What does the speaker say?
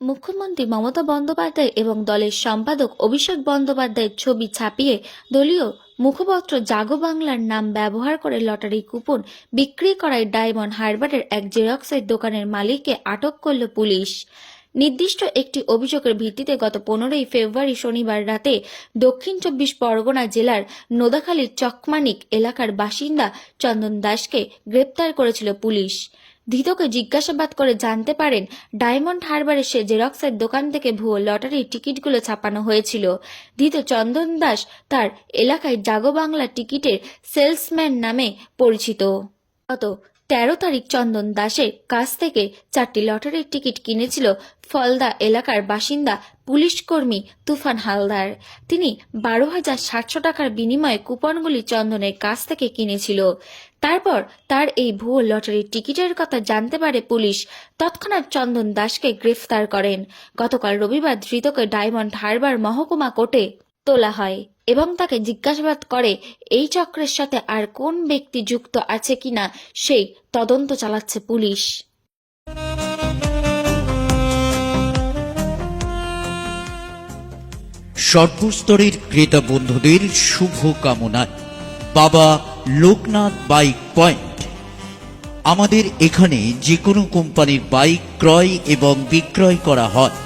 মুখ্যমন্ত্রী মমতা বন্দ্যোপাধ্যায় এবং দলের সম্পাদক অভিষেক বন্দ্যোপাধ্যায়ের ছবি ছাপিয়ে দলীয় মুখপত্র জাগো বাংলার নাম ব্যবহার করে লটারি কুপন বিক্রি করায় ডায়মন্ড হারবারের এক জেরক্সের দোকানের মালিককে আটক করল পুলিশ। নির্দিষ্ট একটি অভিযোগের ভিত্তিতে গত পনেরোই ফেব্রুয়ারি শনিবার রাতে দক্ষিণ চব্বিশ পরগনা জেলার নোদাখালীর চকমানিক এলাকার বাসিন্দা চন্দন দাসকে গ্রেপ্তার করেছিল পুলিশ। ধৃতকে জিজ্ঞাসাবাদ করে জানতে পারেন, ডায়মন্ড হারবারে সে জেরক্সের দোকান থেকে ভুয়ো লটারির টিকিটগুলো ছাপানো হয়েছিল। ধিত চন্দন দাস তার এলাকায় জাগো বাংলা টিকিটের সেলসম্যান নামে পরিচিত। গত তেরো তারিখ চন্দন দাসের কাছ থেকে চারটি লটারির টিকিট কিনেছিল ফলদা এলাকার বাসিন্দা পুলিশ কর্মী তুফান হালদার। তিনি বারো হাজার সাতশো টাকার বিনিময়ে কুপনগুলি চন্দনের কাছ থেকে কিনেছিল। তারপর তার এই ভুয়ো লটারির টিকিটের কথা জানতে পারে পুলিশ। তৎক্ষণাৎ চন্দন দাসকে গ্রেফতার করেন। গতকাল রবিবার ধৃতকে ডায়মন্ড হারবার মহকুমা কোর্টে তোলা হয়। এবং তাকে জিজ্ঞাসাবাদ করে, এই চক্রের সাথে আর কোন ব্যক্তি যুক্ত আছে কিনা? সেই তদন্ত চালাচ্ছে পুলিশ। সর্বস্তরের ক্রেতা বন্ধুদের শুভ কামনায় বাবা লোকনাথ বাইক পয়েন্ট। আমাদের এখানে যে কোনো কোম্পানির বাইক ক্রয় এবং বিক্রয় করা হয়।